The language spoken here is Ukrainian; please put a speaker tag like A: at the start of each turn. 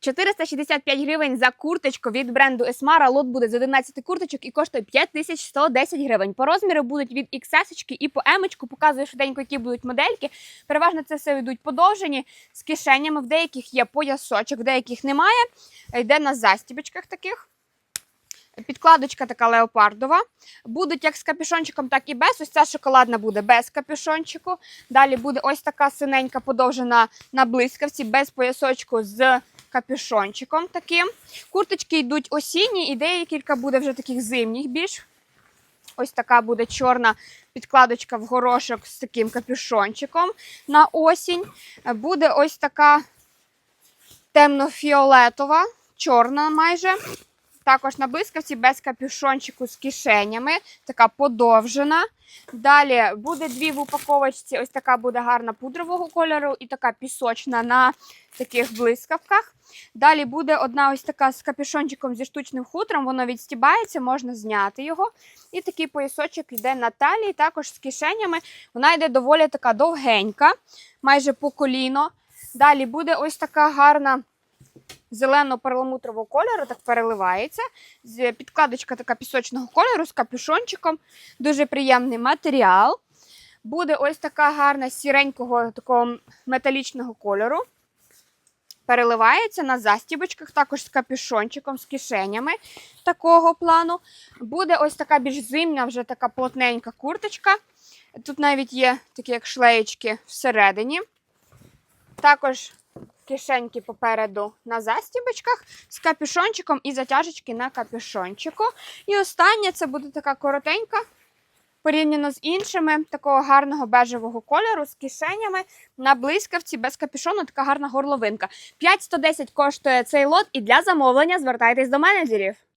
A: 465 гривень за курточку від бренду Esmara. Лот буде з 11 курточок і коштує 5110 гривень. По розміру будуть від XS і по M. Показую швиденько, які будуть модельки. Переважно це все йдуть подовжені з кишенями. В деяких є поясочок, в деяких немає. Йде на застібочках таких. Підкладочка така леопардова. Будуть як з капюшончиком, так і без. Ось ця шоколадна буде без капюшончику. Далі буде ось така синенька подовжена на блискавці, без поясочку з капюшончиком таким. Курточки йдуть осінні, і декілька буде вже таких зимніх більш. Ось така буде чорна підкладочка в горошок з таким капюшончиком на осінь. Буде ось така темно-фіолетова, чорна майже. Також на блискавці без капюшончику з кишенями, така подовжена. Далі буде дві в упаковочці. Ось така буде гарна пудрового кольору і така пісочна на таких блискавках. Далі буде одна ось така з капюшончиком зі штучним хутром, воно відстібається, можна зняти його. І такий поясочок йде на талії, також з кишенями. Вона йде доволі така довгенька, майже по коліно. Далі буде ось така гарна зелено-перламутрового кольору, так переливається. Підкладочка така пісочного кольору з капюшончиком. Дуже приємний матеріал. Буде ось така гарна сіренького такого металічного кольору. Переливається на застібочках, також з капюшончиком, з кишенями такого плану. Буде ось така більш зимня, вже така плотненька курточка. Тут навіть є такі як шлеєчки всередині. Також кишеньки попереду на застібочках з капюшончиком і затяжечки на капюшончику. І останнє це буде така коротенька, порівняно з іншими, такого гарного бежевого кольору з кишенями на блискавці без капюшону, така гарна горловинка. 5110 коштує цей лот, і для замовлення звертайтесь до менеджерів.